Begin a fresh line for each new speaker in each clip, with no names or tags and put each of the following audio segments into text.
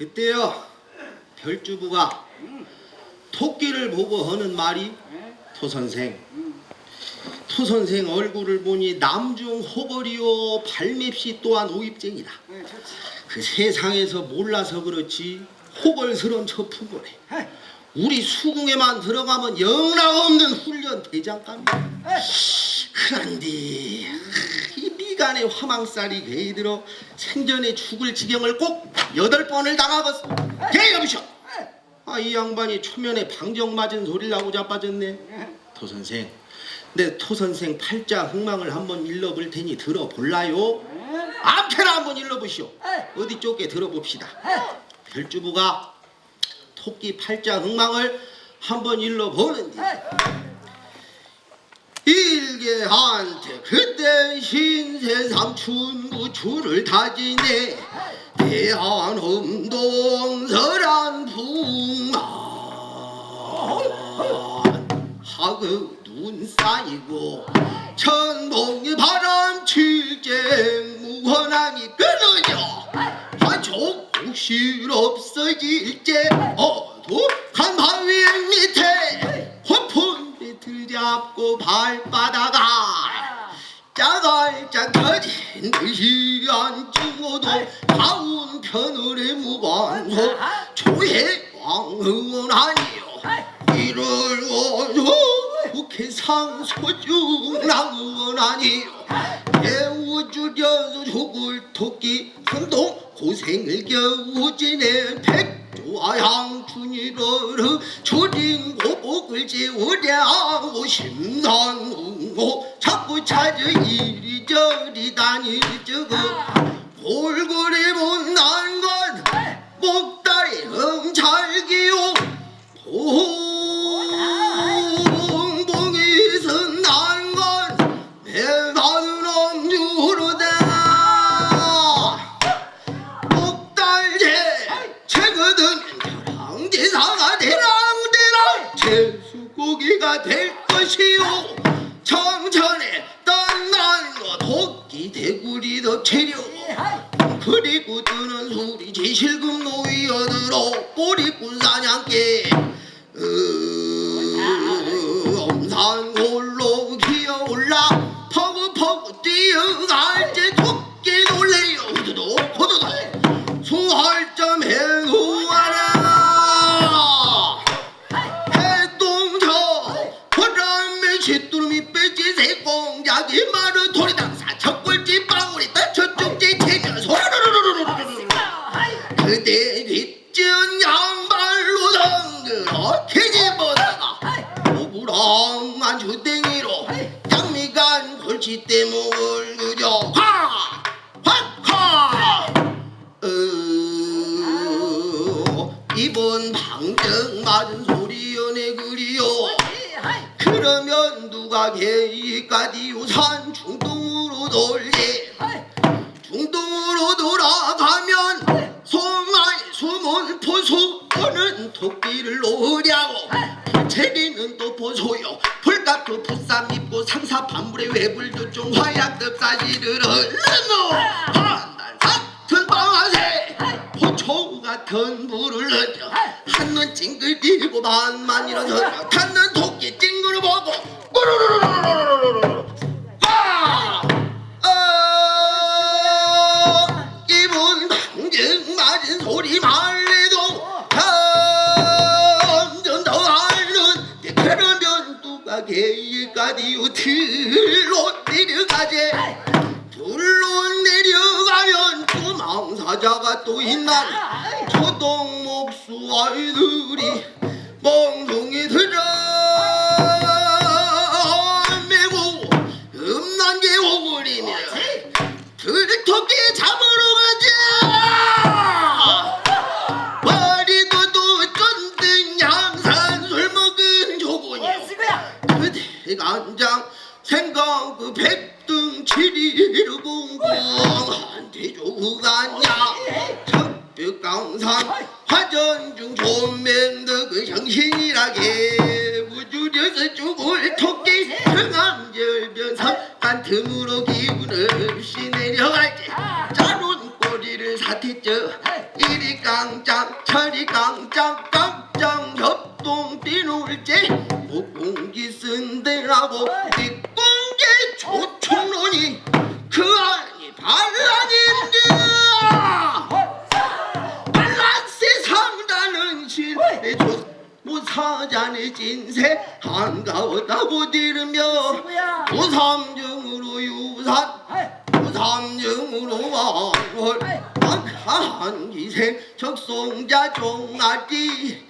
그때요 별주부가 토끼를 보고 하는 말이 토선생. 토선생 얼굴을 보니 남중 호걸이요 발맵시 또한 오입쟁이다.
네.
그 세상에서 몰라서 그렇지 호걸스런 척푸거래 우리 수궁에만 들어가면 영락 없는 훈련 대장감이야. 그런데 이 미간의 화망살이 개들어 생전에 죽을 지경을 꼭 여덟 번을 당하겠어. 개여보셔 아 이 양반이 초면에 방정 맞은 소리를 하고 자빠졌네. 토 선생 내 토 선생 팔자 흥망을 한번 일러볼 테니 들어볼라요? 암캐나 한번 일러보시오. 어디 쪽에 들어봅시다. 별주부가 토끼 팔자 흥망을 한번 일러보는지 일개한테 그때 신세 삼춘구 줄을 다지네. 대한음동설한 풍만 하그 눈 쌓이고 천봉이 바람 칠쟁 무헌함이 끊어져. 가족 혹실 없어질제 어둑한 바위 밑에 허풍 밑을 잡고 발바다가 짜갈짝 터진 듯이 안 찍어도 가운 편을의 무관소. 조해 왕 응원하니요. 이를 어둑해 상소중 응원하니요. 배우주려서 죽을 토끼 한동 고생을 겨우 지낸 백조 와 양춘이를 주린 고복을 재우랴고 심산응고 자꾸 찾아 이리저리 다니저고 골고리 못난 건 목다리 응찰기요 제수고기가 될 것이요 청천에 떠난 거 토끼 대구리도 체력 그리고 뜨는 소리 제실금 노이 어들어 꼬리꾼 사냥개. 으, 엄산 골로 기어올라 퍼그퍼그 뛰어갈 때 토끼 놀래요. 후두둑 후두둑 소할점 해 캐집어다가 오부랑한 주댕이로 장미간 골치 때문을 그저 화화화 어, 이번 방정 맞은 소리 연애 그리요. 그러면 누가 개이까지요 산 중동으로 돌지 중동으로 돌아가면 토끼를 놓으려고 체리는 또 보소요. 불닭도 부쌈 입고 상사 반불에 외불도 좀 화약급 사실을 흘러 한달 같은 방아쇠 포초 같은 물을 얹어 한눈 찡글 뛰고 만만 일어서 탔는 토끼 찡그려 보고 꾸르르르르 아이들이 멍둥이 들어 메고 음란계 오그리며 들토끼 잡으러 가자. 머리도 또 쫀든 양산 술 먹은 조군이. 그 대 간장 생강 그 백등 칠이를 공부한 대조가냐 즉강산 화전중 조맹덕의 정신이라게 그 무주려서 죽을 토끼 정암절변삼 깐틈으로 기운 없이 내려갈지 자른 꼬리를 사티쪄 이리 깡짱 저리 깡짱 깡짱 협동 비놀지 목공기 쓴데라고 뒷공기 조총로 사자의 진세 한가웠다고 들으며
친구야.
우삼정으로 유산 우삼정으로 왕월. 악한 기생 적송자 종아리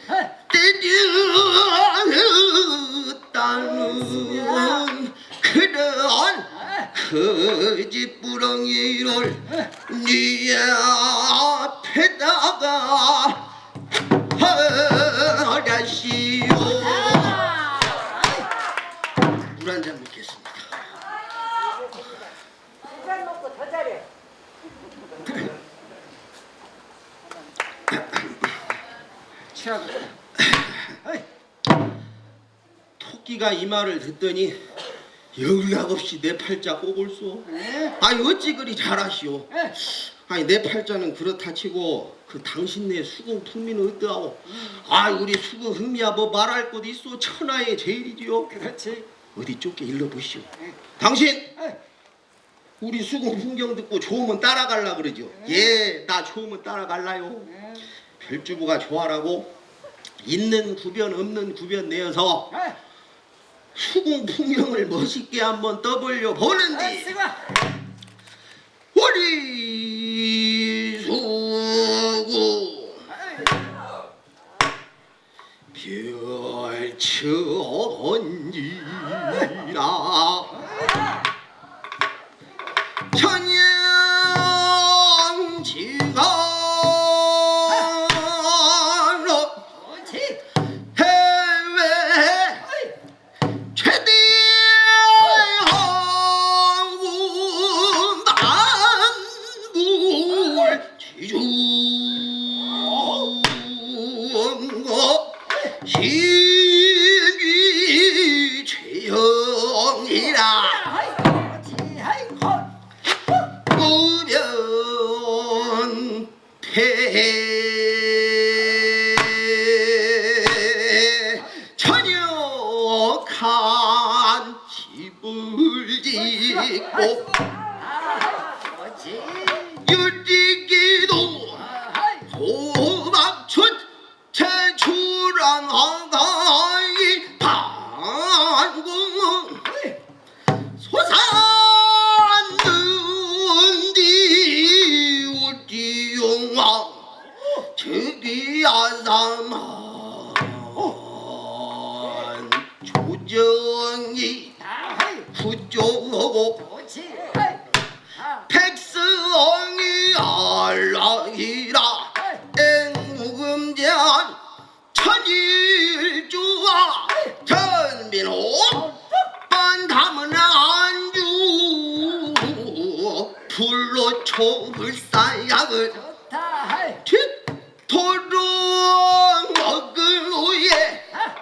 때렸다는 그런 거짓부렁이를 네 앞에다가 하라시오 물 한 잔 먹겠습니다
잘 먹고 더 잘해.
토끼가 이 말을 듣더니 연락 없이 내 팔자 꼬골소
네.
아니 어찌 그리 잘하시오
네.
아니 내 팔자는 그렇다 치고 그 당신네 수궁 풍미는 어떠하오? 아 우리 수궁 흥미야 뭐 말할 것 있어? 천하의 제일이지요?
그렇지.
어디 좁게 일러보시오. 당신!
네.
우리 수궁 풍경 듣고 좋으면 따라갈라 그러죠 예 나 좋으면 따라갈라요.
네.
별주부가 좋아라고 있는 구변 없는 구변 내어서
네.
수궁 풍경을 멋있게 한번 떠벌려 보는디.
쓰가.
우리 초불사약을
좋다. 하이.
뒷도로 먹은 후에
아.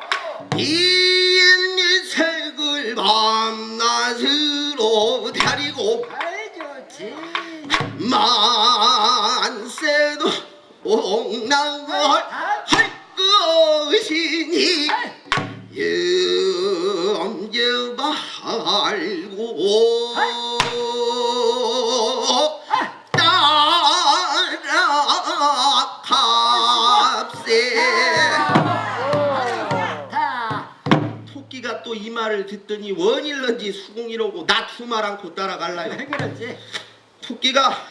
인미색을 밤낮으로 다리고
하이 좋지.
만세도 옥랑을 할 것이니 염려 말고 듣더니 원일런지 수궁이로고 나 투말 않고 따라갈라요
왜 그러지?
토끼가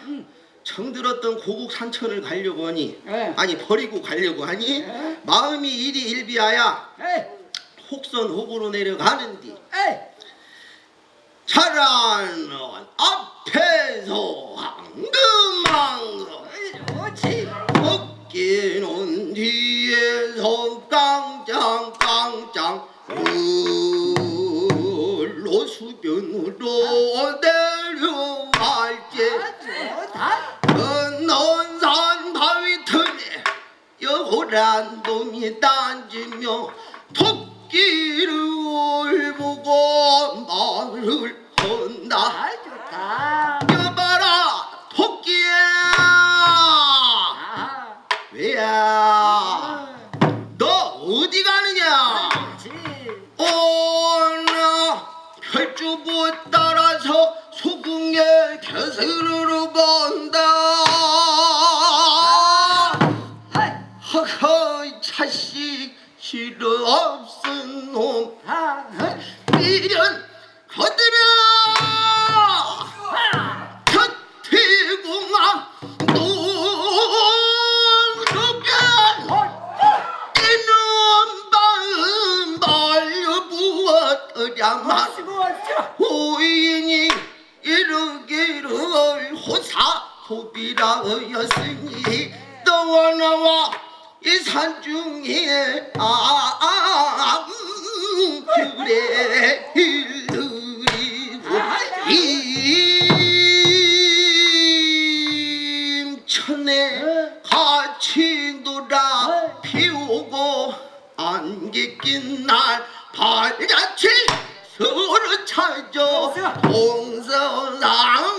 정들었던 고국 산천을 가려고 하니
네.
아니 버리고 가려고 하니
네.
마음이 이리 일비하야
에이.
혹선 혹으로 내려가는디. 차라는 앞에서 황금왕금
좋지.
토끼는 뒤에서 깡 너와 나와. 이 산중에 그래 일들이고 임천에 같이 놀아 피우고 안개 낀날 발자취 서로 찾아 동서랑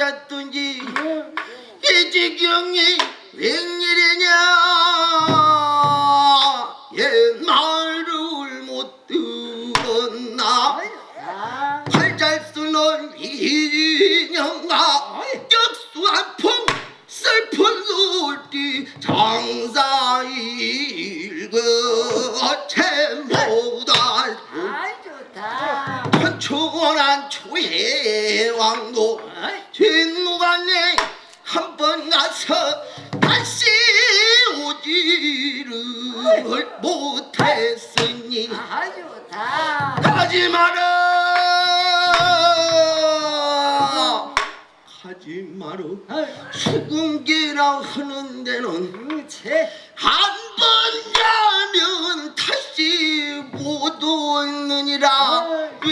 맞았더니 이 지경이 웬일이냐? 옛말을 못 들었나?
다
팔잘 쓰는 이년아 역수한 풍 슬픈 소리 장사 일그 채모다
좋다.
천천한 초해왕도 진무관에 한 번 가서 다시 오지를 못했으니.
아 좋다.
가지 마라. 가지 마라. 수궁기라 하는 데는 한 번 가면 다시 못 오느니라. 수